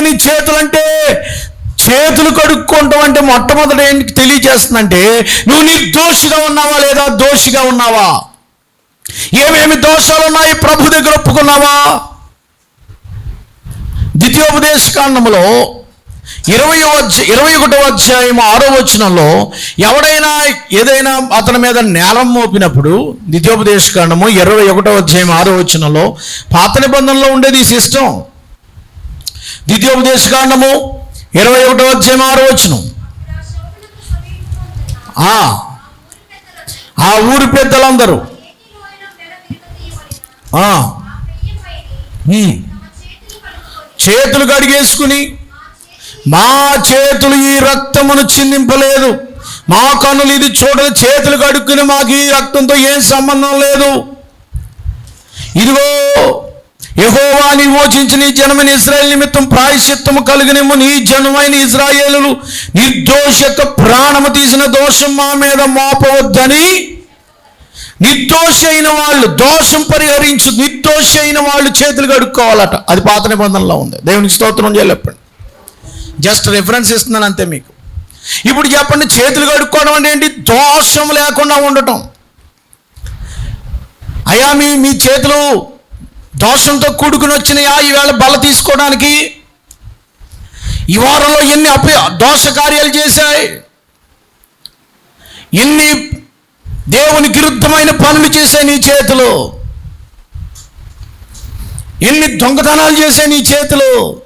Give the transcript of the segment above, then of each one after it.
లేని చేతులు అంటే చేతులు కడుక్కుంటాం అంటే మొట్టమొదట ఏంటి తెలియజేస్తుందంటే నువ్వు నిర్దోషిగా ఉన్నావా లేదా దోషిగా ఉన్నావా? ఏమేమి దోషాలు ఉన్నాయి ప్రభు దగ్గర ఒప్పుకున్నావా? ద్వితీయోపదేశ కాండంలో ఇరవై ఇరవై ఒకటో అధ్యాయం ఆరో వచనంలో ఎవడైనా ఏదైనా అతని మీద నేలం మోపినప్పుడు ద్వితీయోపదేశ కాండము ఇరవై ఒకటో అధ్యాయం ఆరో వచనంలో పాత నిబంధనలో ఉండేది ఈ సిస్టమ్ ద్వితీయోపదేశ కాండము ఇరవై ఒకటో అధ్యాయం ఆరో వచ్చును ఆ, ఊరి పెద్దలందరూ. చేతులు కడిగేసుకుని మా చేతులు ఈ రక్తమును చిందింపలేదు. మా కన్నులు ఇది చూడదు చేతులు కడుక్కుని మాకు ఈ రక్తంతో ఏం సంబంధం లేదు. ఇదిగో యహోవా విమోచించిన ఈ జనమైన ఇస్రాయల్ నిమిత్తం ప్రాయశ్చిత్తము కలిగినేమో. నీ జనమైన ఇజ్రాయేలు నిర్దోష యొక్క ప్రాణము తీసిన దోషం మా మీద మోపవద్దని నిర్దోష అయిన వాళ్ళు దోషం పరిహరించు నిర్దోష అయిన వాళ్ళు చేతులు కడుక్కోవాలట. అది పాత నిబంధనలో ఉంది. దేవునికి స్తోత్రం చెప్పండి. జస్ట్ రిఫరెన్స్ ఇస్తున్నాను అంతే మీకు. ఇప్పుడు చెప్పండి చేతులు కడుక్కోవడం అంటే ఏంటి? దోషం లేకుండా ఉండటం. అయ్యా మీ మీ చేతులు దోషంతో కూడుకుని వచ్చినాయా? ఈవేళ బల తీసుకోవడానికి? ఈ వారంలో ఎన్ని అప దోష కార్యాలు చేశాయి. ఎన్ని దేవునికి విరుద్ధమైన పనులు చేశాయి నీ చేతులు. ఎన్ని దొంగతనాలు చేశాయి నీ చేతులు.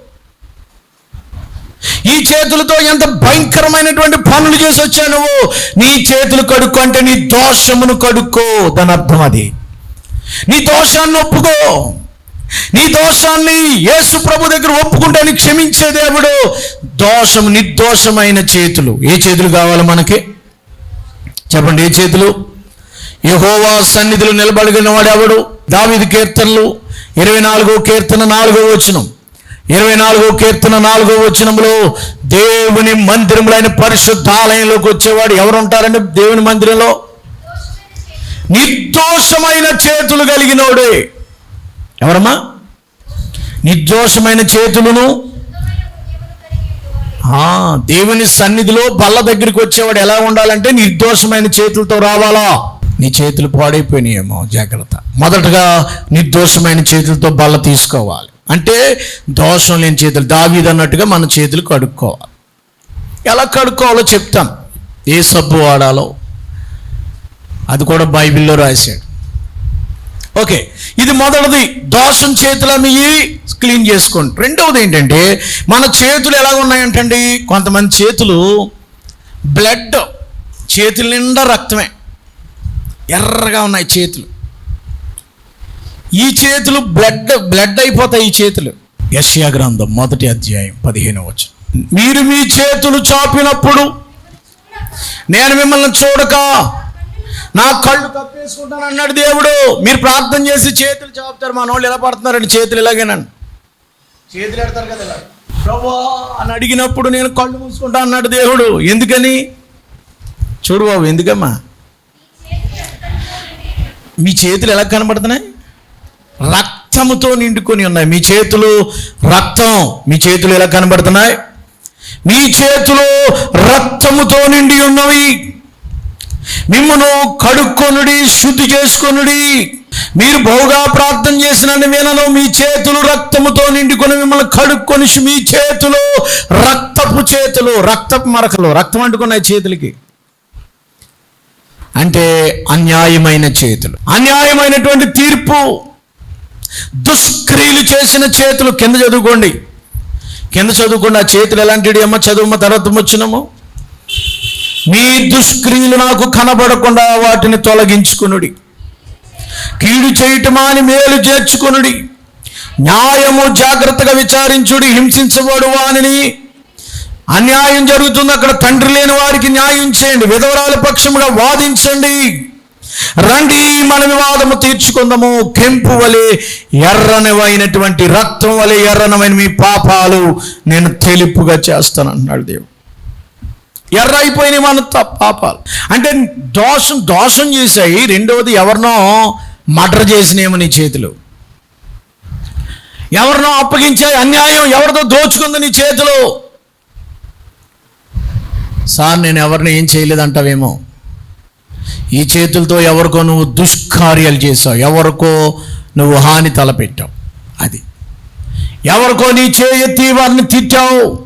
ఈ చేతులతో ఎంత భయంకరమైనటువంటి పనులు చేసి వచ్చావు నువ్వు? నీ చేతులు కడుక్కో అంటే నీ దోషమును కడుక్కో. దాని అర్థం అది. నీ దోషాన్ని ఒప్పుకో. నీ దోషాన్ని యేసు ప్రభు దగ్గర ఒప్పుకుంటే నీ క్షమించే దేవుడు దోషం నిర్దోషమైన చేతులు. ఏ చేతులు కావాలి మనకి? చెప్పండి ఏ చేతులు? యహోవా సన్నిధిలో నిలబడిన వాడు ఎవడు దావిది కీర్తనలు ఇరవై నాలుగో కీర్తన నాలుగో వచనం. ఇరవై నాలుగో కీర్తన నాలుగో వచనంలో దేవుని మందిరంలో ఆయన పరిశుద్ధాలయంలోకి వచ్చేవాడు ఎవరు ఉంటారండి దేవుని మందిరంలో? నిర్దోషమైన చేతులు కలిగినోడే. ఎవరమ్మా? నిర్దోషమైన చేతులను దేవుని సన్నిధిలో బల్ల దగ్గరికి వచ్చేవాడు ఎలా ఉండాలంటే నిర్దోషమైన చేతులతో రావాలా? నీ చేతులు పాడైపోయినాయేమో జాగ్రత్త. మొదటగా నిర్దోషమైన చేతులతో బల్ల తీసుకోవాలి. అంటే దోషం లేని చేతులు దావీది అన్నట్టుగా మన చేతులు కడుక్కోవాలి. ఎలా కడుక్కోవాలో చెప్తాం. ఏ సబ్బు వాడాలో. అది కూడా బైబిల్లో రాశాడు. ఓకే ఇది మొదటిది. దోషం చేతులు మీ క్లీన్ చేసుకోండి. రెండవది ఏంటంటే మన చేతులు ఎలా ఉన్నాయంటండి? కొంతమంది చేతులు బ్లడ్ చేతుల నిండా రక్తమే. ఎర్రగా ఉన్నాయి చేతులు. ఈ చేతులు బ్లడ్ బ్లడ్ అయిపోతాయి ఈ చేతులు. యశ్యా గ్రంథం మొదటి అధ్యాయం పదిహేను వచ్చు మీరు మీ చేతులు చాపినప్పుడు నేను మిమ్మల్ని చూడక నా కళ్ళు కప్పేసుకుంటాను అన్నాడు దేవుడు. మీరు ప్రార్థన చేసి చేతులు చాపుతారు. మన వాళ్ళు ఎలా పడుతున్నారండి? చేతులు ఇలాగేనండి చేతులు ఎడతారు కదా ఇలా. ప్రభా అని అడిగినప్పుడు నేను కళ్ళు మూసుకుంటా అన్నాడు దేవుడు. ఎందుకని? చూడు బాబు ఎందుకమ్మా? మీ చేతులు ఎలా కనబడుతున్నాయి? రక్తముతో నిండుకొని ఉన్నాయి. మీ చేతులు రక్తం మీ చేతులు ఎలా కనబడుతున్నాయి? మీ చేతులు రక్తముతో నిండి ఉన్నవి. మిమ్మను కడుక్కొనుడి శుద్ధి చేసుకొనుడి. మీరు బహుగా ప్రార్థన చేసినని వినను మీ చేతులు రక్తముతో నిండుకొని మిమ్మల్ని కడుక్కొని మీ చేతులు రక్తపు చేతులు రక్తపు మరకలు రక్తం అంటుకున్నాయి చేతులకి. అంటే అన్యాయమైన చేతులు. అన్యాయమైనటువంటి తీర్పు. దుష్క్రియలు చేసిన చేతులు. కింద చదువుకోండి. కింద చదువుకోండి. ఆ చేతులు ఎలాంటివి? అమ్మ చదువు తర్వాత వచ్చినము. మీ దుష్క్రియలు నాకు కనబడకుండా వాటిని తొలగించుకునుడి. కీడు చేయటమా అని మేలు చేర్చుకునుడి. న్యాయము జాగ్రత్తగా విచారించుడి హింసించబడు వానిని అన్యాయం జరుగుతుంది అక్కడ తండ్రి లేని వారికి న్యాయం చేయండి విధవరాల పక్షముగా వాదించండి. రండి మన వివాదము తీర్చుకుందాము. కెంపు వలె ఎర్రనివైనటువంటి రక్తం వలె ఎర్రనమైన మీ పాపాలు నేను తెలుపుగా చేస్తాను అన్నాడు దేవుడు. ఎర్ర అయిపోయినాయి మన పాపాలు. అంటే దోషం దోషం చేశాయి. రెండవది ఎవరినో మర్డర్ చేసినేమో నీ చేతిలో. ఎవరినో అప్పగించే అన్యాయం ఎవరితో దోచుకుంది నీ చేతిలో. సార్ నేను ఎవరిని ఏం చేయలేదంటావేమో. ఈ చేతులతో ఎవరికో నువ్వు దుష్కార్యాలు చేసావు ఎవరికో నువ్వు హాని తలపెట్టావు. అది. ఎవరికో నీ చేయెత్తి వారిని తిట్టావు.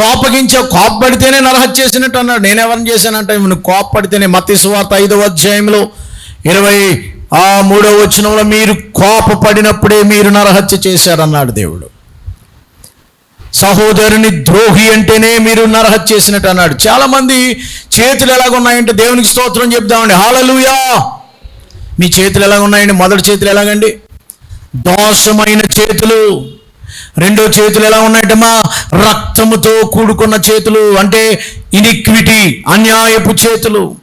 కోపగించావు కోప్పడితేనే నరహత్య చేసినట్టు అన్నాడు. నేను ఎవరిని చేశానంటే నువ్వు కోప్పడితేనే మత్తి సువార్త ఐదవ అధ్యాయంలో ఇరవై ఆ మూడవ వచనంలో మీరు కోపపడినప్పుడే మీరు నరహత్య చేశారన్నాడు దేవుడు. సహోదరుని ద్రోహి అంటేనే మీరు నరహత్య చేసినట్టు అన్నాడు. చాలామంది చేతులు ఎలాగున్నాయంటే దేవునికి స్తోత్రం చెప్దామండి. హాలలుయా! మీ చేతులు ఎలాగున్నాయండి? మొదటి చేతులు ఎలాగండి? దోషమైన చేతులు. రెండో చేతులు ఎలా ఉన్నాయటమా రక్తముతో కూడుకున్న చేతులు అంటే ఇనిక్విటీ అన్యాయపు చేతులు.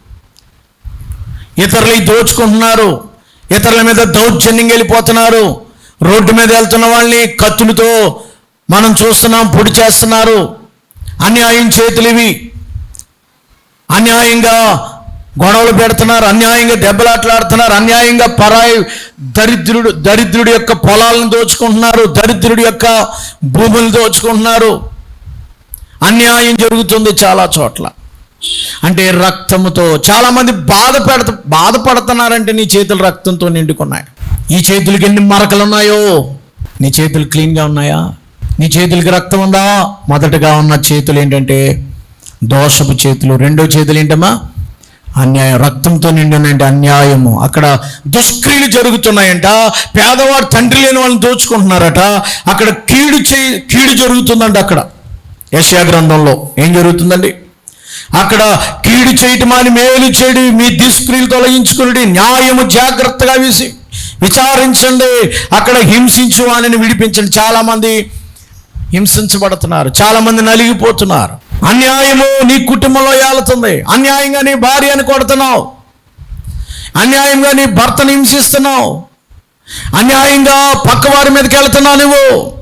ఇతరులు దోచుకుంటున్నారు ఇతరుల మీద దౌర్జన్యం వెళ్ళిపోతున్నారు. రోడ్డు మీద వెళ్తున్న వాళ్ళని కత్తులతో మనం చూస్తున్నాం పొడి చేస్తున్నారు. అన్యాయం చేతులు ఇవి. అన్యాయంగా గొడవలు పెడుతున్నారు అన్యాయంగా దెబ్బలాట్లాడుతున్నారు అన్యాయంగా పరాయి దరిద్రుడు దరిద్రుడి యొక్క పొలాలను దోచుకుంటున్నారు దరిద్రుడి యొక్క భూములు దోచుకుంటున్నారు. అన్యాయం జరుగుతుంది చాలా చోట్ల. అంటే రక్తంతో చాలామంది బాధ పెడత బాధపడుతున్నారంటే నీ చేతులు రక్తంతో నిండుకున్నాయి. ఈ చేతులకి ఎన్ని మరకలు ఉన్నాయో? నీ చేతులు క్లీన్గా ఉన్నాయా? నీ చేతులకి రక్తం ఉందా? మొదటగా ఉన్న చేతులు ఏంటంటే దోషపు చేతులు రెండో చేతులు ఏంటమ్మా? అన్యాయం రక్తంతో నిండినంటే అన్యాయము. అక్కడ దుష్క్రియలు జరుగుతున్నాయంట. పేదవాడు తండ్రి లేని వాళ్ళని దోచుకుంటున్నారట. అక్కడ కీడు చే కీడు జరుగుతుందంట అక్కడ. యశా గ్రంథంలో ఏం జరుగుతుందండి? అక్కడ కీడు చేయటం అని మేలు చెడు మీ దుష్క్రియలు తొలగించుకుని న్యాయము జాగ్రత్తగా వేసి విచారించండి. అక్కడ హింసించు అని విడిపించండి. చాలామంది హింసించబడుతున్నారు. చాలామంది నలిగిపోతున్నారు. అన్యాయము నీ కుటుంబంలో ఏలుతుంది. అన్యాయంగా నీ భార్యను కొడుతున్నావు. అన్యాయంగా నీ భర్తను హింసిస్తున్నావు. అన్యాయంగా పక్కవారి మీదకి వెళ్తున్నావు నువ్వు.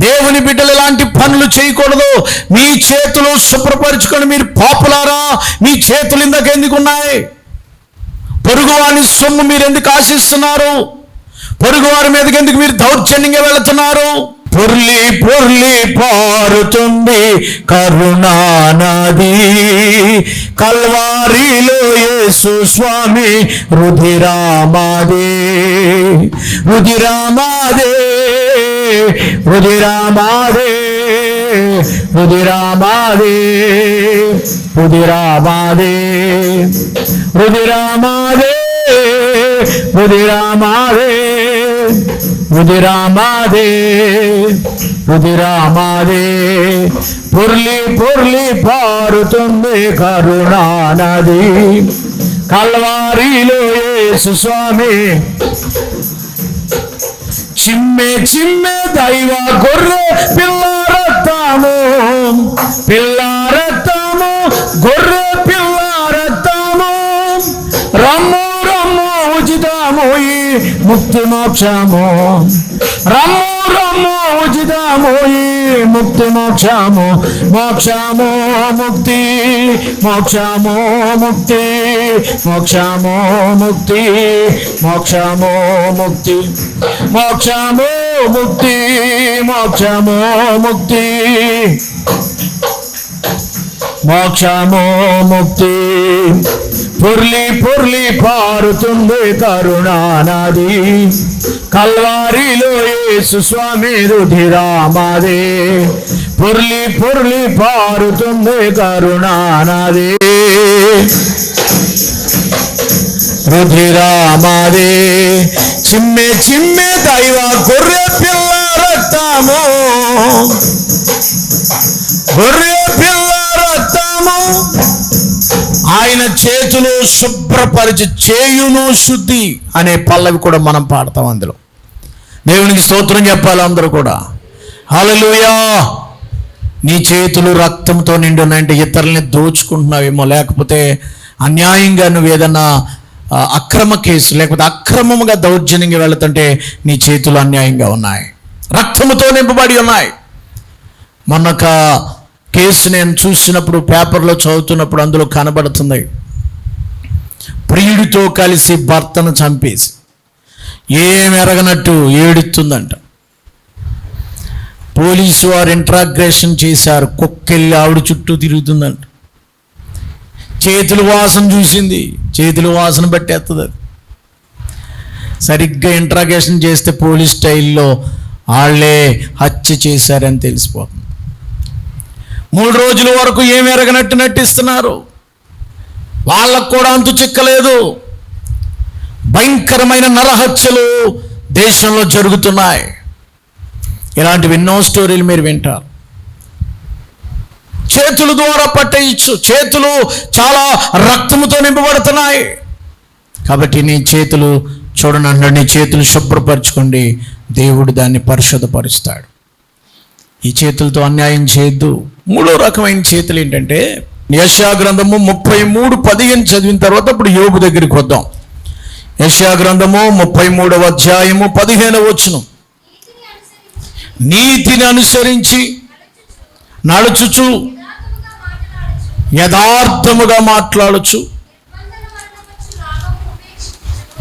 దేవుని బిడ్డలు ఇలాంటి పనులు చేయకూడదు. మీ చేతులు శుభ్రపరచుకొని మీరు పాపులారా మీ చేతులు ఇందాక ఎందుకు ఉన్నాయి? పొరుగువాని సొమ్ము మీరు ఎందుకు ఆశిస్తున్నారు? పొరుగువారి మీదకి ఎందుకు మీరు దౌర్జన్యంగా వెళుతున్నారు? పొర్లి పొర్లి పారుతుంది కరుణానది. కల్వారిలో యేసు స్వామి రుధిరామాదే రుధిరామాదే రుధిరామాదే రుధిరామాదే రుధిరామాదే రుధిరామాదే రుధిరామాదే రుధిరామాదే రుధిరామాదే పుర్లి పుర్లి పారుతుంది కరుణానది. కల్వారిలో యేసు స్వామి చిమ్మె చిమ్మె దైవ గొర్రె పిల్లారత్తాము పిల్లారత్తాము గొర్రె పిల్ల పిల్లారత్తాము రమ్ము రమ్ము ఉచితము ఈ মুক্তি মোক্ষাম রাম রাম জিদাময়ী মুক্তি মোক্ষাম মোক্ষাম মুক্তি মোক্ষাম মুক্তি মোক্ষাম মুক্তি মোক্ষাম মুক্তি মোক্ষাম মুক্তি মোক্ষাম মুক্তি মোক্ষাম মুক্তি పొర్లి పొర్లి పారుతుంది కరుణానది. కల్వారిలో యేసు స్వామి రుధిరామదే పొర్లి పొర్లి పారుతుంది కరుణానది. రుధిరామదే చిమ్మె చిమ్మె దైవ గొర్రె పిల్ల రక్తము. గొర్రె పిల్ల ఆయన చేతులు శుభ్రపరిచి చేయును శుద్ధి అనే పల్లవి కూడా మనం పాడతాం అందులో. దేవునికి స్తోత్రం చెప్పాలి అందరూ కూడా. హలలుయా నీ చేతులు రక్తంతో నిండి ఉన్నాయంటే ఇతరుల్ని దోచుకుంటున్నావేమో లేకపోతే అన్యాయంగా నువ్వు ఏదన్నా అక్రమ కేసు లేకపోతే అక్రమముగా దౌర్జన్యంగా వెళుతుంటే నీ చేతులు అన్యాయంగా ఉన్నాయి. రక్తముతో నింపబడి ఉన్నాయి. మొన్న కేసు నేను చూసినప్పుడు పేపర్లో చదువుతున్నప్పుడు అందులో కనబడుతుంది ప్రియుడితో కలిసి భర్తను చంపేసి ఏం ఎరగనట్టు ఏడుతుందంట పోలీసు వారు ఇంట్రాగ్రేషన్ చేశారు కుక్కెళ్ళి ఆవిడ చుట్టూ తిరుగుతుందంట. చేతులు వాసన చూసింది చేతులు వాసన పట్టేస్తుంది అది. సరిగ్గా ఇంట్రాగేషన్ చేస్తే పోలీస్ స్టైల్లో వాళ్ళే హత్య చేశారని తెలిసిపోతుంది. మూడు రోజుల వరకు ఏం ఎరగనట్టు నటిస్తున్నారు? వాళ్ళకు కూడా అంతు చిక్కలేదు. భయంకరమైన నరహత్యలు దేశంలో జరుగుతున్నాయి. ఇలాంటివి ఎన్నో స్టోరీలు మీరు వింటారు. చేతుల ద్వారా పట్టేయచ్చు. చేతులు చాలా రక్తముతో నింపబడుతున్నాయి. కాబట్టి నీ చేతులు చూడండి నీ చేతులు శుభ్రపరచుకోండి. దేవుడు దాన్ని పరిశుద్ధపరుస్తాడు. ఈ చేతులతో అన్యాయం చేయొద్దు. మూడో రకమైన చేతులు ఏంటంటే యశా గ్రంథము ముప్పై మూడు పదిహేను చదివిన తర్వాత ఇప్పుడు యోగు దగ్గరికి వద్దాం. యశా గ్రంథము ముప్పై మూడవ అధ్యాయము పదిహేనవ వచ్చును నీతిని అనుసరించి నడుచుచు యథార్థముగా మాట్లాడచ్చు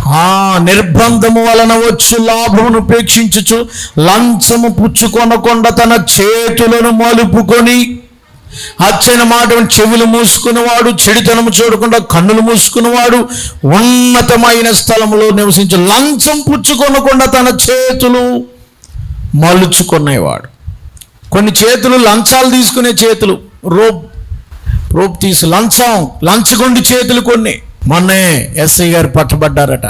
ఆ నిర్బంధము వలన వచ్చు లాభమును ఉపేక్షించుచు లంచము పుచ్చుకొనకుండా తన చేతులను మలుపుకొని అచ్చైన మాట చెవులు మూసుకున్నవాడు చెడితనము చూడకుండా కన్నులు మూసుకున్నవాడు ఉన్నతమైన స్థలంలో నివసించి లంచం పుచ్చుకొనకుండా తన చేతులు మలుచుకునేవాడు. కొన్ని చేతులు లంచాలు తీసుకునే చేతులు రోప్ రోప్ తీసి లంచం లంచగొండి చేతులు కొన్ని. మొన్నే ఎస్ఐ గారు పట్టబడ్డారట.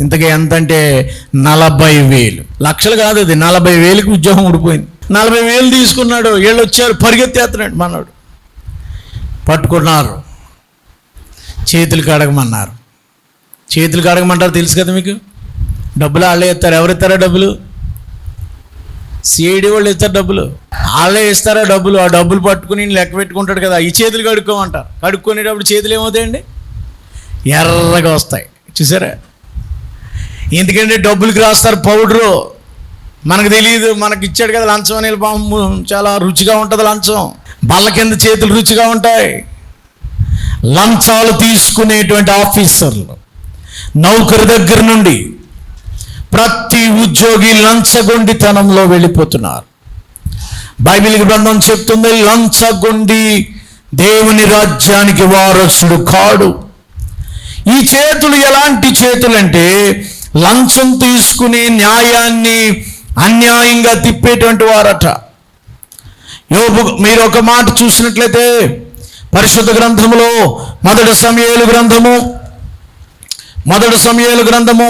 ఇంతకీ ఎంత అంటే నలభై వేలు. లక్షలు కాదు అది నలభై వేలకు ఉద్యోగం ఊడిపోయింది. నలభై వేలు తీసుకున్నాడు వీళ్ళు వచ్చారు పరిగెత్తేస్తున్నాడు మనోడు. పట్టుకున్నారు. చేతులు కడగమన్నారు. చేతులు కడగమంటారు తెలుసు కదా మీకు? డబ్బులు వాళ్ళే ఇస్తారు. ఎవరు ఇస్తారా డబ్బులు? సిఐడి వాళ్ళు ఇస్తారు డబ్బులు. వాళ్ళే ఇస్తారా డబ్బులు? ఆ డబ్బులు పట్టుకుని లెక్క పెట్టుకుంటాడు కదా ఈ చేతులు కడుక్కోమంటారు. కడుక్కునేటప్పుడు చేతులు ఏమవుతాయండి? ఎర్రగా వస్తాయి. చూసారా? ఎందుకంటే డబ్బులకి రాస్తారు పౌడరు. మనకు తెలియదు మనకి ఇచ్చాడు కదా లంచం అనే పాము చాలా రుచిగా ఉంటుంది లంచం. బల్ల కింద చేతులు రుచిగా ఉంటాయి. లంచాలు తీసుకునేటువంటి ఆఫీసర్లు నౌకరు దగ్గర నుండి ప్రతి ఉద్యోగి లంచగొండితనంలో వెళ్ళిపోతున్నారు. బైబిల్ గ్రంథం చెప్తుంది లంచగొండి దేవుని రాజ్యానికి వారసుడు కాడు. ఈ చేతులు ఎలాంటి చేతులు అంటే లంచం తీసుకుని న్యాయాన్ని అన్యాయంగా తిప్పేటువంటి వారట. యోబు మీరు ఒక మాట చూసినట్లయితే పరిశుద్ధ గ్రంథములో మొదటి సమయాలు గ్రంథము మొదటి సమయాలు గ్రంథము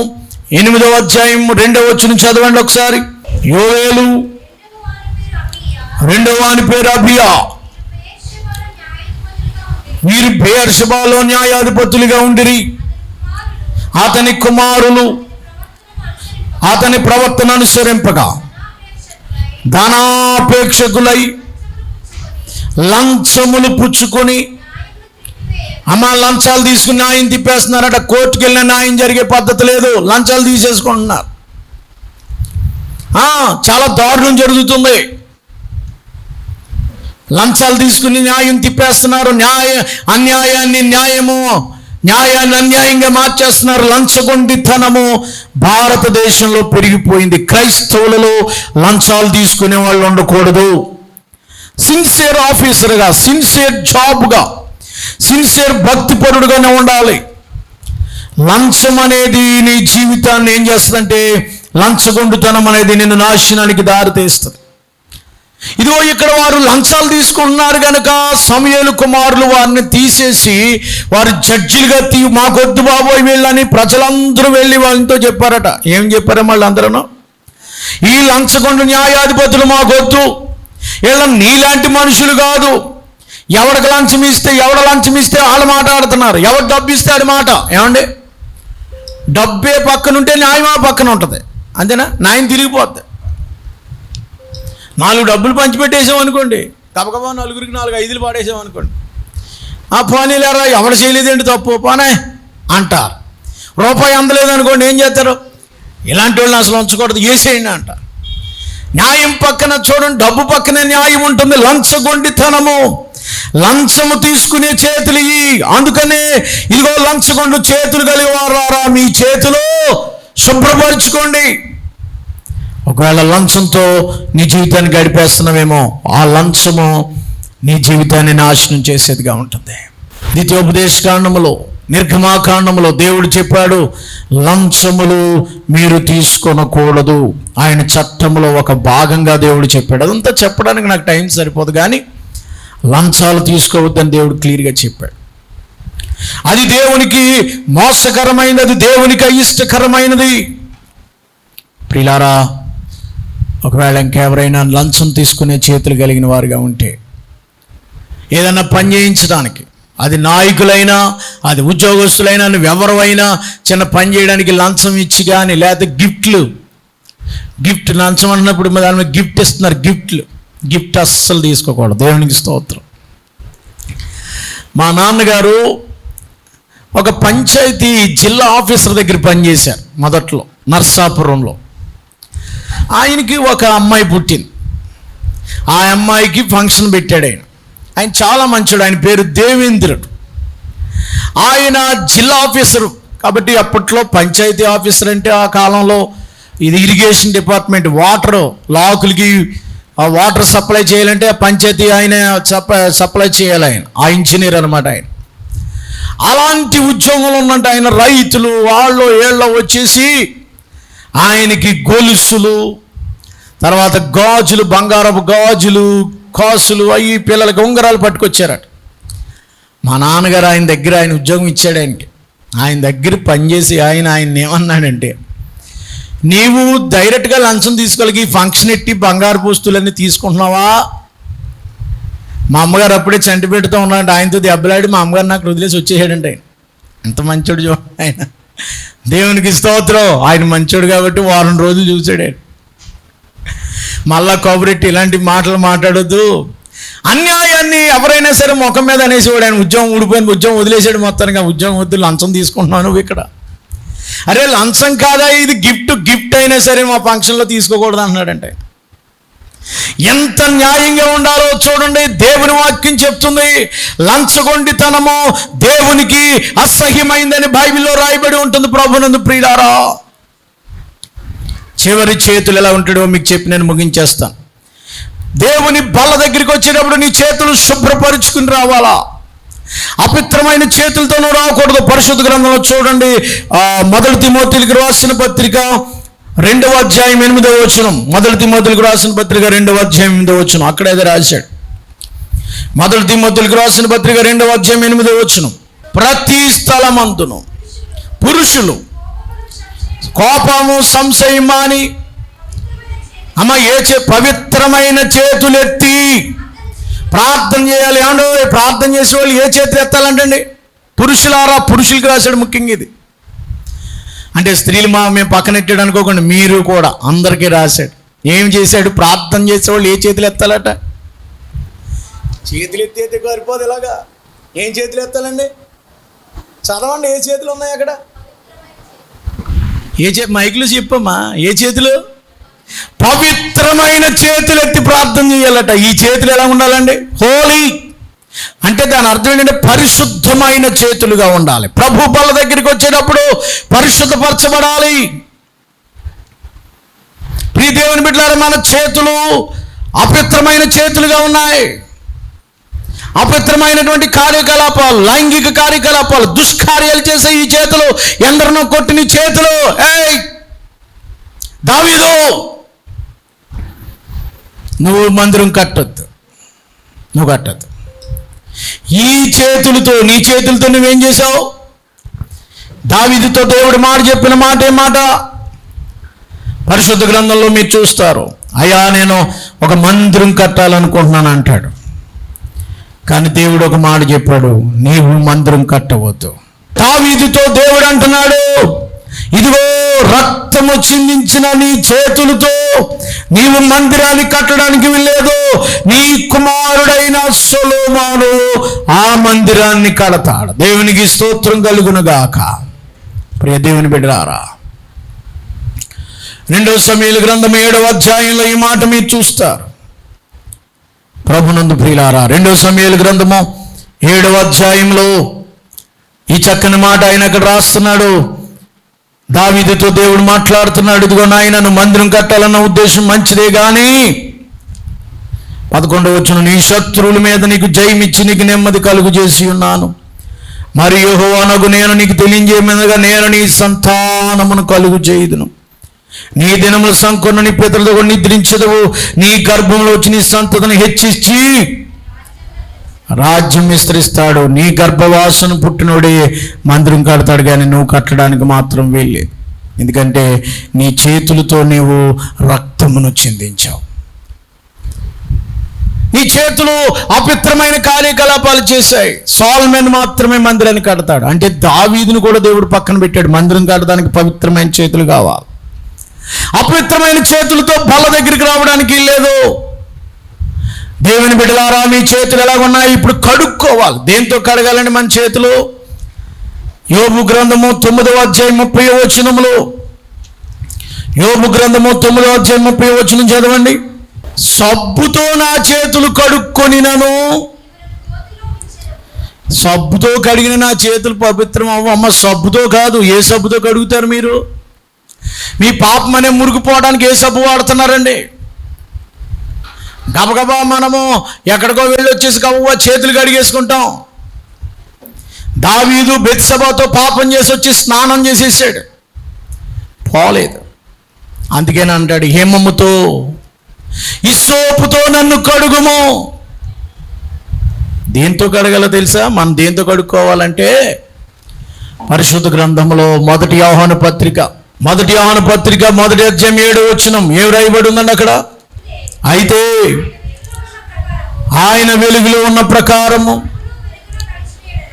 ఎనిమిదవ అధ్యాయం రెండవ వచ్చిన చదవండి ఒకసారి. యోవేలు రెండవ అని పేరు అబియా. వీరు బేర్షబాలో న్యాయాధిపతులుగా ఉండిరి. అతని కుమారులు అతని ప్రవర్తన అనుసరింపగా ధనాపేక్షకులై లంచములు పుచ్చుకొని అమ్మ లంచాలు తీసుకుని న్యాయం తిప్పేస్తున్నారట. కోర్టుకు వెళ్ళిన న్యాయం జరిగే పద్ధతి లేదు. లంచాలు తీసేసుకుంటున్నారు. చాలా దారుణం జరుగుతుంది. లంచాలు తీసుకుని న్యాయం తిప్పేస్తున్నారు. న్యాయ అన్యాయాన్ని న్యాయము న్యాయాన్ని అన్యాయంగా మార్చేస్తున్నారు. లంచగొండితనము భారతదేశంలో పెరిగిపోయింది. క్రైస్తవులలో లంచాలు తీసుకునే వాళ్ళు ఉండకూడదు. సిన్సియర్ ఆఫీసర్గా సిన్సియర్ జాబ్గా సిన్సియర్ భక్తిపరుడుగానే ఉండాలి. లంచం అనేది నీ జీవితాన్ని ఏం చేస్తుందంటే లంచగొండుతనం అనేది నిన్ను నాశనానికి దారితీస్తుంది. ఇదిగో ఇక్కడ వారు లంచాలు తీసుకుంటున్నారు కనుక సమయలు కుమారులు వారిని తీసేసి వారు జడ్జిలుగా తీ మాకొద్దు బాబోయ్ వీళ్ళని ప్రజలందరూ వెళ్ళి వాళ్ళతో చెప్పారట. ఏం చెప్పారు వాళ్ళందరూ ఈ లంచగొండ న్యాయాధిపతులు మాకొద్దు. వీళ్ళ నీలాంటి మనుషులు కాదు. ఎవడికి లంచం ఇస్తే ఎవడ లంచం ఇస్తే వాళ్ళు మాట్లాడుతున్నారు. ఎవడు డబ్బు ఇస్తే ఆడి మాట. ఏమండి? డబ్బే పక్కనుంటే న్యాయం న్యాయమా పక్కన ఉంటుంది. అంతేనా? న్యాయం తిరిగిపోద్ది. నాలుగు డబ్బులు పంచిపెట్టేసాం అనుకోండి. గబగబా నలుగురికి నాలుగు ఐదులు పాడేసాం అనుకోండి. ఆ పోనీలేరా ఎవరు చేయలేదేంటి తప్పు పోనే అంటారు. రూపాయి అందలేదు అనుకోండి ఏం చేస్తారు? ఇలాంటి వాళ్ళని అసలు ఉంచకూడదు వేసేయండి అంటారు న్యాయం పక్కన చూడండి డబ్బు పక్కనే న్యాయం ఉంటుంది లంచగొండితనము. లంచము తీసుకునే చేతులు అందుకనే ఇదిగో లంచగొండు చేతులు కలిగి వారారా మీ చేతులు శుభ్రపరచుకోండి. ఒకవేళ లంచంతో నీ జీవితాన్ని గడిపేస్తున్నామేమో ఆ లంచము నీ జీవితాన్ని నాశనం చేసేదిగా ఉంటుంది. ద్వితీయోపదేశ కాండములో నిర్గమాకాండములో దేవుడు చెప్పాడు లంచములు మీరు తీసుకొనకూడదు. ఆయన చట్టములో ఒక భాగంగా దేవుడు చెప్పాడు. అదంతా చెప్పడానికి నాకు టైం సరిపోదు కానీ లంచాలు తీసుకోవద్దని దేవుడు క్లియర్గా చెప్పాడు. అది దేవునికి మోసకరమైనది దేవునికి అయిష్టకరమైనది. ప్రిలారా ఒకవేళ ఇంకెవరైనా లంచం తీసుకునే చేతులు కలిగిన వారుగా ఉంటే ఏదన్నా పని చేయించడానికి అది నాయకులైనా అది ఉద్యోగస్తులైనా నువ్వెవరైనా చిన్న పని చేయడానికి లంచం ఇచ్చి కానీ లేకపోతే గిఫ్ట్లు గిఫ్ట్ లంచం అన్నప్పుడు దాని మీద గిఫ్ట్ ఇస్తున్నారు గిఫ్ట్లు. గిఫ్ట్ అస్సలు తీసుకోకూడదు. దేవునికి స్తోత్రం. మా నాన్నగారు ఒక పంచాయతీ జిల్లా ఆఫీసర్ దగ్గర పనిచేశారు మొదట్లో నర్సాపురంలో. ఆయనకి ఒక అమ్మాయి పుట్టింది. ఆ అమ్మాయికి ఫంక్షన్ పెట్టాడు ఆయన. ఆయన చాలా మంచోడు. ఆయన పేరు దేవేంద్రుడు. ఆయన జిల్లా ఆఫీసరు. కాబట్టి అప్పట్లో పంచాయతీ ఆఫీసర్ అంటే ఆ కాలంలో ఇది ఇరిగేషన్ డిపార్ట్మెంట్ వాటర్ లాకులకి ఆ వాటర్ సప్లై చేయాలంటే పంచాయతీ ఆయన సప్లై చేయాలి ఆయన. ఆ ఇంజనీర్ అనమాట ఆయన. అలాంటి ఉద్యోగంలో ఉన్నట్టు ఆయన రైతులు వాళ్ళు ఏళ్ళ వచ్చేసి ఆయనకి గొలుసులు తర్వాత గాజులు బంగారపు గాజులు కాసులు అవి పిల్లలకి ఉంగరాలు పట్టుకొచ్చారట. మా నాన్నగారు ఆయన దగ్గర ఆయన ఉద్యోగం ఇచ్చాడు ఆయనకి. ఆయన దగ్గర పనిచేసి ఆయన ఆయన ఏమన్నాడంటే నీవు డైరెక్ట్గా లంచం తీసుకోగలిగి ఫంక్షన్ ఎట్టి బంగారు పూస్తులన్నీ తీసుకుంటున్నావా? మా అమ్మగారు అప్పుడే చంటి పెడుతూ ఉన్నాడు ఆయనతో దెబ్బలాడి మా అమ్మగారు నాకు వదిలేసి వచ్చేసాడంటే ఆయన. ఎంత మంచోడు చూడండి ఆయన. దేవునికి స్తోత్రం. ఆయన మంచోడు కాబట్టి వారం రోజులు చూసాడు మళ్ళా కొబ్బరెట్టి ఇలాంటి మాటలు మాట్లాడొద్దు. అన్యాయాన్ని ఎవరైనా సరే ముఖం మీద అనేసేవాడు. ఆయన ఉద్యోగం ఊడిపోయింది ఉద్యోగం వదిలేసాడు మొత్తానికి. ఆ ఉద్యోగం వద్దు లంచం తీసుకుంటున్నావు నువ్వు ఇక్కడ. అరే లంచం కాదా? ఇది గిఫ్ట్ గిఫ్ట్ అయినా సరే మా ఫంక్షన్లో తీసుకోకూడదు అంటున్నాడంటే ఎంత న్యాయంగా ఉండాలో చూడండి. దేవుని వాక్యం చెప్తుంది లంచగొండితనము దేవునికి అసహ్యమైందని బైబిల్లో రాయబడి ఉంటుంది ప్రభునందు ప్రియులారా. చివరి చేతులు ఎలా ఉంటాడో మీకు చెప్పి నేను ముగించేస్తాను. దేవుని బల్ల దగ్గరికి వచ్చేటప్పుడు నీ చేతులు శుభ్రపరుచుకుని రావాలా? అపిత్రమైన చేతులతోనూ రాకూడదు. పరిశుద్ధ గ్రంథంలో చూడండి మొదటి తిమోతికి రాసిన పత్రిక రెండవ అధ్యాయం ఎనిమిదవ వచనం. మొదటి తిమ్మతులకు రాసిన పత్రిక రెండవ అధ్యాయం ఎనిమిదవ వచనం. అక్కడ ఏదో రాశాడు. మొదటి తిమ్మతులకు రాసిన పత్రిక రెండవ అధ్యాయం ఎనిమిదవ వచనం. ప్రతి స్థలమంతును పురుషులు కోపము సంశయమాని అమ్మ ఏ చే పవిత్రమైన చేతులెత్తి ప్రార్థన చేయాలి. అండో ప్రార్థన చేసే వాళ్ళు ఏ చేతులు ఎత్తాలంటండి? పురుషులారా పురుషులకు రాశాడు ముఖ్యంగా ఇది. అంటే స్త్రీలు మా మేము పక్కనెట్టాడు అనుకోకుండా మీరు కూడా అందరికీ రాశాడు. ఏం చేశాడు? ప్రార్థన చేసేవాళ్ళు ఏ చేతులు ఎత్తాలట? చేతులు ఎత్తి సరిపోదు ఇలాగా. ఏం చేతులు ఎత్తాలండి? చదవండి ఏ చేతులు ఉన్నాయి అక్కడ? ఏ చే మైకులు చెప్పమ్మా ఏ చేతులు? పవిత్రమైన చేతులు ఎత్తి ప్రార్థన చేయాలట. ఈ చేతులు ఎలా ఉండాలండి? హోలీ అంటే దాని అర్థం ఏంటంటే పరిశుద్ధమైన చేతులుగా ఉండాలి. ప్రభు బల దగ్గరికి వచ్చేటప్పుడు పరిశుద్ధపరచబడాలి. ప్రియ దేవుని బిడ్డలారా మన చేతులు అపవిత్రమైన చేతులుగా ఉన్నాయి. అపవిత్రమైనటువంటి కార్యకలాపాలు లైంగిక కార్యకలాపాలు దుష్కార్యాలు చేసే ఈ చేతులు ఎందరినో కొట్టిన చేతులు. ఏయ్! దావీదు! నువ్వు మందిరం కట్టొద్దు. నువ్వు కట్టద్దు. ఈ చేతులతో నీ చేతులతో నువ్వేం చేసావు దావిదితో దేవుడు మాట చెప్పిన మాట ఏ మాట? పరిశుద్ధ గ్రంథంలో మీరు చూస్తారు. అయ్యా నేను ఒక మందిరం కట్టాలనుకుంటున్నాను అంటాడు. కానీ దేవుడు ఒక మాట చెప్పాడు నీవు మందిరం కట్టవద్దు. దావీదుతో దేవుడు అంటున్నాడు ఇదిగో రక్తము చిందించిన నీ చేతులతో నీవు మందిరాన్ని కట్టడానికి వెళ్ళలేదు నీ కుమారుడైన సొలోమాను ఆ మందిరాన్ని కడతాడు. దేవునికి స్తోత్రం కలుగునుగాక. ప్రియ దేవుని బిడ్డలారా రెండో సమయాల గ్రంథం ఏడవ అధ్యాయంలో ఈ మాట మీరు చూస్తారు. ప్రభునందు ప్రియులారా రెండో సమయాల గ్రంథము ఏడవ అధ్యాయంలో ఈ చక్కని మాట ఆయన అక్కడ రాస్తున్నాడు. దావిదితో దేవుడు మాట్లాడుతున్నాడు. ఇదిగో నాయనను మందిరం కట్టాలన్న ఉద్దేశం మంచిదే కానీ పదకొండవ వచ్చిన నీ శత్రువుల మీద నీకు జయమిచ్చి నీకు నెమ్మది కలుగు చేసి ఉన్నాను. మరి యెహోవానగు నేను నీకు తెలియజేయమనగా నేను నీ సంతానమును కలుగు చేయుదును. నీ దినముల సంకున్న నీ పితరులతో నిద్రించదవు. నీ గర్భంలో వచ్చి నీ సంతతిని హెచ్చించి రాజ్యం విస్తరిస్తాడు. నీ గర్భవాసన పుట్టినోడే మందిరం కడతాడు కానీ నువ్వు కట్టడానికి మాత్రం వీల్లేదు. ఎందుకంటే నీ చేతులతో నీవు రక్తమును చిందించావు. నీ చేతులు అపవిత్రమైన కార్యకలాపాలు చేశాయి. సాల్మెన్ మాత్రమే మందిరాన్ని కడతాడు. అంటే దావీదును కూడా దేవుడు పక్కన పెట్టాడు. మందిరం కట్టడానికి పవిత్రమైన చేతులు కావాలి. అపవిత్రమైన చేతులతో బల దగ్గరికి రావడానికి లేదు దేవుని బిడ్డలారా మీ చేతులు ఎలాగున్నాయి ఇప్పుడు కడుక్కోవాలి. దేంతో కడగాలండి మన చేతులు? యోబు గ్రంథము తొమ్మిదవ అధ్యాయం ముప్పై వచనములు. యోబు గ్రంథము తొమ్మిదవ అధ్యాయం ముప్పై వచనం చదవండి. సబ్బుతో నా చేతులు కడుక్కొనినను. సబ్బుతో కడిగిన నా చేతులు పవిత్రం అవ్వ అమ్మ సబ్బుతో కాదు ఏ సబ్బుతో కడుగుతారు మీరు? మీ పాపం అనే మురిగిపోవడానికి ఏ సబ్బు వాడుతున్నారండి? గబగబా మనము ఎక్కడికో వెళ్ళొచ్చేసి గబగబా చేతులు కడిగేసుకుంటాం. దావీదు బెత్సభతో పాపం చేసి వచ్చి స్నానం చేసేసాడు. పోలేదు. అందుకని అంటాడు హేమముతో ఈ సోపుతో నన్ను కడుగుము. దేంతో కడగల తెలుసా? మనం దేంతో కడుక్కోవాలంటే పరిశుద్ధ గ్రంథంలో మొదటి ఆహ్వాన పత్రిక మొదటి ఆహ్వాన పత్రిక మొదటి అధ్యాయం ఏడు వచ్చినం ఏం రాయబడి ఉందండి అక్కడ? అయితే ఆయన వెలుగులో ఉన్న ప్రకారము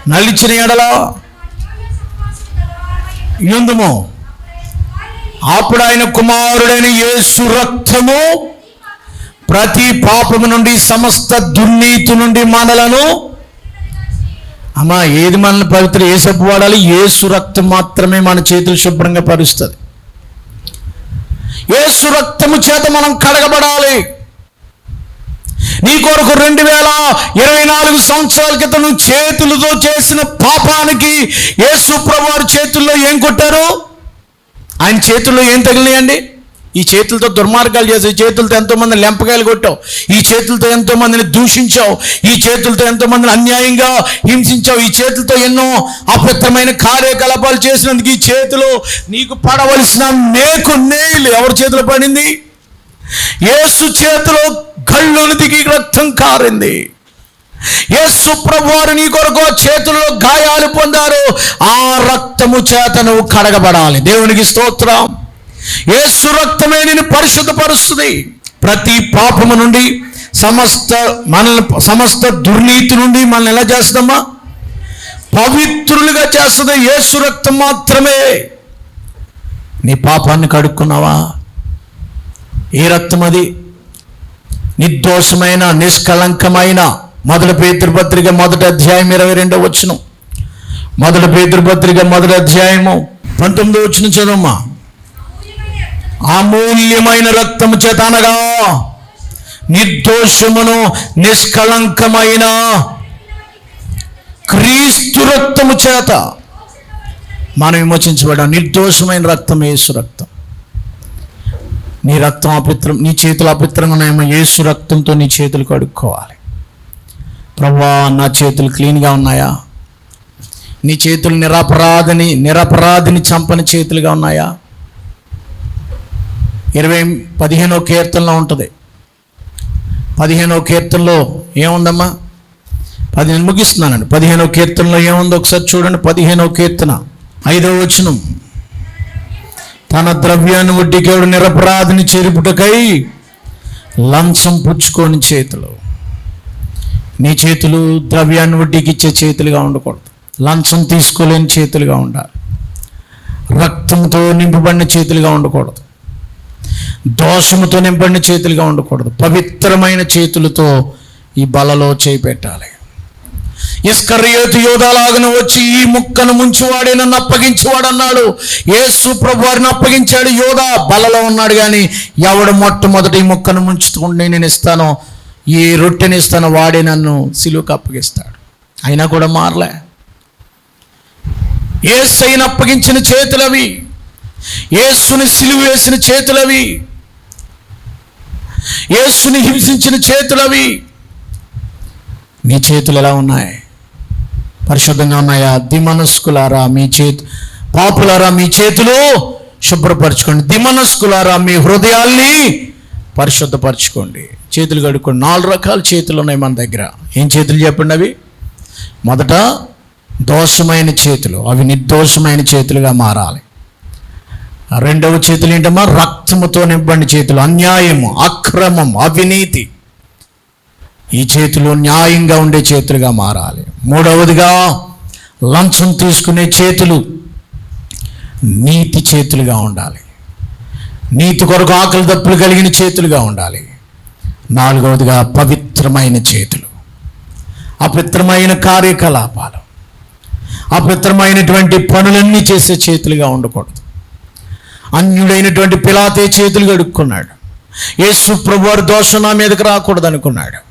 నలిచిన ఎడల ఎందుము అప్పుడు ఆయన కుమారుడైన యేసు రక్తము ప్రతి పాపము నుండి సమస్త దుర్నీతి నుండి మనలను అమ్మా ఏది మనల్ని పవిత్ర ఏ సబ్బు వాడాలి? ఏసు రక్తం మాత్రమే మన చేతులు శుభ్రంగా పరుస్తుంది. ఏసు రక్తము చేత మనం కడగబడాలి. నీ కొరకు రెండు వేల ఇరవై నాలుగు సంవత్సరాల క్రితం నువ్వు చేతులతో చేసిన పాపానికి యేసు ప్రభువారి చేతుల్లో ఏం కొట్టారు? ఆయన చేతుల్లో ఏం తగిలినాయండి? ఈ చేతులతో దుర్మార్గాలు చేసావు ఈ చేతులతో ఎంతోమంది లెంపకాయలు కొట్టావు ఈ చేతులతో ఎంతోమందిని దూషించావు ఈ చేతులతో ఎంతోమందిని అన్యాయంగా హింసించావు ఈ చేతులతో ఎన్నో అపవిత్రమైన కార్యకలాపాలు చేసినందుకు ఈ చేతిలో నీకు పడవలసిన మేకు నేలు ఎవరి చేతిలో పడింది? ఏసు చేతిలో గళ్ళును దిగి రక్తం కారింది యేసు ప్రభువారు నీ కొరకు చేతుల్లో గాయాలు పొందారు ఆ రక్తము చేత నువ్వు కడగబడాలి. దేవునికి స్తోత్రం. ఏసు రక్తమే నేను పరిశుద్ధపరుస్తుంది. ప్రతి పాపము నుండి సమస్త మనల్ని సమస్త దుర్నీతి నుండి మనల్ని ఎలా చేస్తుందమ్మా? పవిత్రులుగా చేస్తుంది ఏసు రక్తం మాత్రమే. నీ పాపాన్ని కడుక్కున్నావా? ఏ రక్తం అది నిర్దోషమైన నిష్కళంకమైన. మొదటి పేతృపత్రిక మొదటి అధ్యాయం ఇరవై రెండో వచ్చును మొదటి పేతృపత్రిక మొదటి అధ్యాయము పంతొమ్మిదో వచ్చిన చదవమ్మా. అమూల్యమైన రక్తము చేత అనగా నిర్దోషమును నిష్కళంకమైన క్రీస్తు రక్తము చేత మనం విమోచించబడ్డాం. నిర్దోషమైన రక్తం యేసు రక్తం. నీ రక్తం అపిత్రం నీ చేతులు అపిత్రంగా ఉన్నాయేమో యేసు రక్తంతో నీ చేతులు కడుక్కోవాలి. ప్రభా నా చేతులు క్లీన్గా ఉన్నాయా? నీ చేతులు నిరపరాధిని నిరపరాధిని చంపని చేతులుగా ఉన్నాయా? ఇరవై పదిహేనో కీర్తనలో ఉంటుంది. పదిహేనో కీర్తనలో ఏముందమ్మా? పదిహేను ముగిస్తున్నానండి. పదిహేనో కీర్తనలో ఏముందో ఒకసారి చూడండి. పదిహేనో కీర్తన ఐదో వచనం. తన ద్రవ్యాన్ని వడ్డీకేవుడు నిరపరాధిని చేరుపుటకై లంచం పుచ్చుకోని చేతులు. నీ చేతులు ద్రవ్యాన్ని వడ్డీకి ఇచ్చే చేతులుగా ఉండకూడదు. లంచం తీసుకోలేని చేతులుగా ఉండాలి. రక్తంతో నింపబడిన చేతులుగా ఉండకూడదు. దోషముతో నింపడిన చేతులుగా ఉండకూడదు. పవిత్రమైన చేతులతో ఈ బలలో చేయి పెట్టాలి ఇస్కర్యోతు యోధాలాగను వచ్చి ఈ ముక్కను ముంచువాడే నన్ను అప్పగించువాడు అన్నాడు యేసు ప్రభు వారిని అప్పగించాడు. యోధా బలలో ఉన్నాడు కానీ ఎవడు మొట్టమొదటి ఈ ముక్కను ముంచుతుండే నేను ఇస్తాను ఈ రొట్టెని ఇస్తాను వాడే నన్ను సిలువకు అప్పగిస్తాడు. అయినా కూడా మారలే. ఏసైన అప్పగించిన చేతులవి ఏసుని సిలువ వేసిన చేతులవి యేసుని హింసించిన అవి మీ చేతులు ఎలా ఉన్నాయి? పరిశుద్ధంగా ఉన్నాయా? దిమనస్కులారా మీ చేతు పాపులారా మీ చేతులు శుభ్రపరచుకోండి. దిమనస్కులారా మీ హృదయాల్ని పరిశుద్ధపరచుకోండి. చేతులు కడుక్కోండి. నాలుగు రకాల చేతులు ఉన్నాయి మన దగ్గర. ఏం చేతులు చెప్పండి అవి? మొదట దోషమైన చేతులు. అవి నిర్దోషమైన చేతులుగా మారాలి. రెండవ చేతులు ఏంటమ్మా? రక్తముతో నింపండి చేతులు. అన్యాయము అక్రమం అవినీతి. ఈ చేతులు న్యాయంగా ఉండే చేతులుగా మారాలి. మూడవదిగా లంచం తీసుకునే చేతులు నీతి చేతులుగా ఉండాలి. నీతి కొరకు ఆకలి దప్పులు కలిగిన చేతులుగా ఉండాలి. నాలుగవదిగా పవిత్రమైన చేతులు. అపవిత్రమైన కార్యకలాపాలు. అపవిత్రమైనటువంటి పనులన్నీ చేసే చేతులుగా ఉండకూడదు. అన్యుడైనటువంటి పిలాతే చేతులు కడుక్కున్నాడు. యేసు ప్రభు దోష దోషం నా మీదకి రాకూడదు అనుకున్నాడు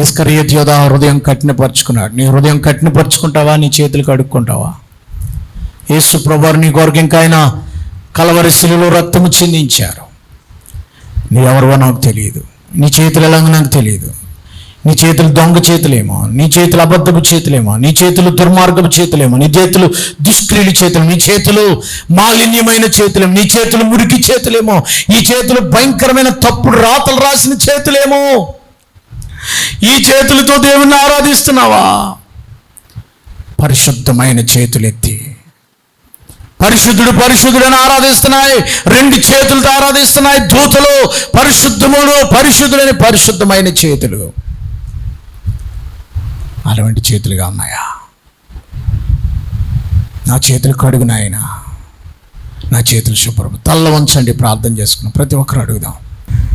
ఇస్కరియత్ యోధ హృదయం కఠినపరుచుకున్నాడు. నీ హృదయం కఠినపరుచుకుంటావా? నీ చేతులు కడుక్కుంటావా? యేసు ప్రభువారు నీ కొరకు ఇంకా ఆయన కలవరి శిలువలో రక్తము చిందించారు. నీ ఎవరివో నాకు తెలియదు. నీ చేతులు ఎలాగో నాకు తెలియదు. నీ చేతులు దొంగ చేతులేమో నీ చేతులు అబద్ధపు చేతులేమో నీ చేతులు దుర్మార్గపు చేతులేమో నీ చేతులు దుష్క్రియల చేతులు నీ చేతులు మాలిన్యమైన చేతులేమో నీ చేతులు మురికి చేతులేమో ఈ చేతులు భయంకరమైన తప్పుడు రాతలు రాసిన చేతులేమో. ఈ చేతులతో దేవుణ్ణి ఆరాధిస్తున్నావా? పరిశుద్ధమైన చేతులెత్తి. పరిశుద్ధుడు పరిశుద్ధుడని ఆరాధిస్తున్నాయి రెండు చేతులతో ఆరాధిస్తున్నాయి దూతలు పరిశుద్ధముడు పరిశుద్ధుడని పరిశుద్ధమైన చేతులు. అటువంటి చేతులుగా ఉన్నాయా నా చేతులు కడుగు నాయన. నా చేతులు శుభ్రం తల్ల వంచండి ప్రార్థన చేసుకున్నాం. ప్రతి ఒక్కరు అడుగుదాం.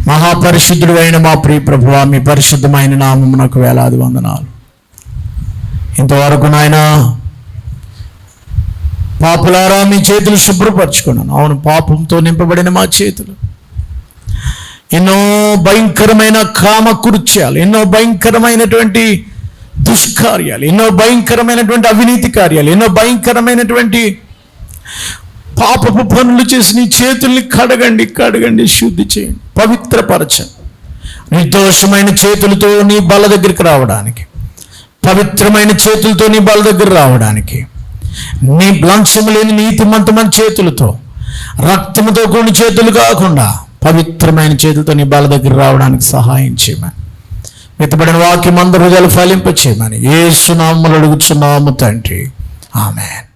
మహాపరిశుద్ధుడు అయిన మా ప్రియ ప్రభువా మీ పరిశుద్ధమైన నామమునకు వేలాది వందనాలు. ఇంతవరకు నాయన పాపులారా మీ చేతులు శుభ్రపరచుకున్నాను. అవును పాపంతో నింపబడిన మా చేతులు. ఎన్నో భయంకరమైన కామ కృత్యాలు ఎన్నో భయంకరమైనటువంటి దుష్కార్యాలు ఎన్నో భయంకరమైనటువంటి అవినీతి కార్యాలు ఎన్నో భయంకరమైనటువంటి పాపపు పనులు చేసి నీ చేతుల్ని కడగండి కడగండి శుద్ధి చేయండి పవిత్రపరచండి. నిర్దోషమైన చేతులతో నీ బల దగ్గరికి రావడానికి పవిత్రమైన చేతులతో నీ బల దగ్గర రావడానికి నీ లంచము లేని నీతిమంతమైన చేతులతో రక్తముతో కూడిన చేతులు కాకుండా పవిత్రమైన చేతులతో నీ బల దగ్గర రావడానికి సహాయం చేయమని. ఎత్తబడిన వాక్యం అందరూ ప్రజలు ఫలింపచేయమని. ఏ సునామలు అడుగుచున్నాము తండ్రి. ఆమెన్.